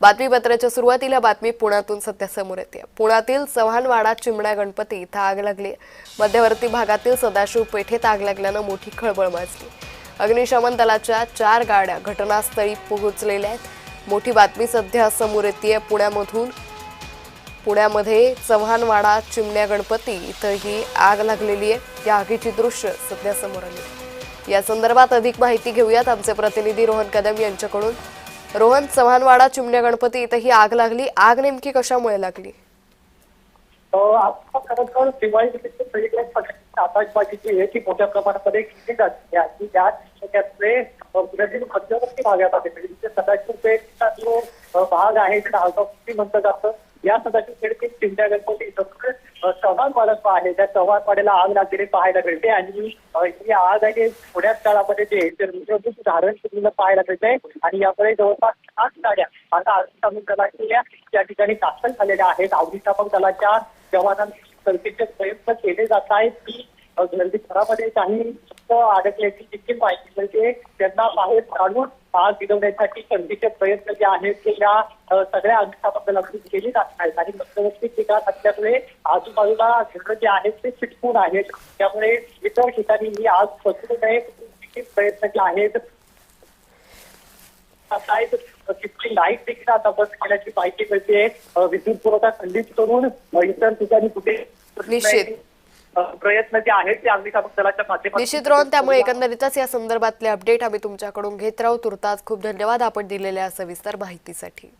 बातमीपत्राच्या सुरुवातीला बातमी पुण्यातून सध्या समोर येते. पुण्यातील चव्हाणवाडा चिमण्या गणपती इथं आग लागली. मध्यवर्ती भागातील सदाशिव पेठेत आग लागल्यानं मोठी खळबळ माजली. अग्निशमन दलाच्या चार गाड्या घटनास्थळी पोहोचलेल्या आहेत. मोठी बातमी सध्या समोर येते पुण्यामधून पुण्यामध्ये चव्हाणवाडा चिमण्या गणपती इथं ही आग लागलेली आहे. या आगीची दृश्य सध्या समोर आली या संदर्भात अधिक माहिती घेऊयात आमचे प्रतिनिधी रोहन कदम यांच्याकडून. रोहन चव्हाणवाडा चिमण्या गणपती इथं ही आग लागली. आग नेमकी कशामुळे लागली? आता खरं तर दिवाळी आहे ती मोठ्या प्रमाणामध्ये केली जाते. आणि त्याच त्यामुळे पुण्यातील मध्यवर्ती भागात आहे म्हणजे तिथे सदाशिव पेठचा जो भाग आहे त्याला आगावती जातं. या सदाशिव पेठतील चिंता गणपती इथं चव्हाण वाडा आहे त्या चव्हाण पाड्याला आग लागलेली पाहायला मिळते आणि ही आग आहे थोड्याच काळामध्ये जे धारण केलेलं पाहायला मिळते आणि यामुळे जवळपास आठ गाड्या आता अग्निशामक दलाच्या या ठिकाणी दाखल झालेल्या आहेत. अग्निशामक दलाच्या जवानांचे प्रयत्न केले जात आहेत. की घरामध्ये काही अडकल्याची देखील माहिती मिळते. त्यांना बाहेर काढून आग विझवण्यासाठी संधीचे प्रयत्न जे आहेत ते या सगळ्या अग्निशामक अगदी केले जात आहेत. आणि मध्यवर्ती ठिकाण असल्यामुळे आजूबाजूला घरं जे आहेत ते चिटकून आहेत. त्यामुळे इतर ठिकाणी ही आज फसवू नये प्रयत्न जे आहेत तिथली लाइट देखील आता बस केल्याची माहिती मिळते. विद्युत पुरवठा खंडित करून इतर ठिकाणी कुठे निश्चित. प्रयत्न जे आहेत ते अग्निशामक दलाच्या माध्यमातून निश्चित रोहन त्यामुळे एकंदरीतच या संदर्भातले अपडेट आम्ही तुमच्याकडून घेत राहू. तुर्तास खूप धन्यवाद आपण दिलेल्या सविस्तर माहितीसाठी.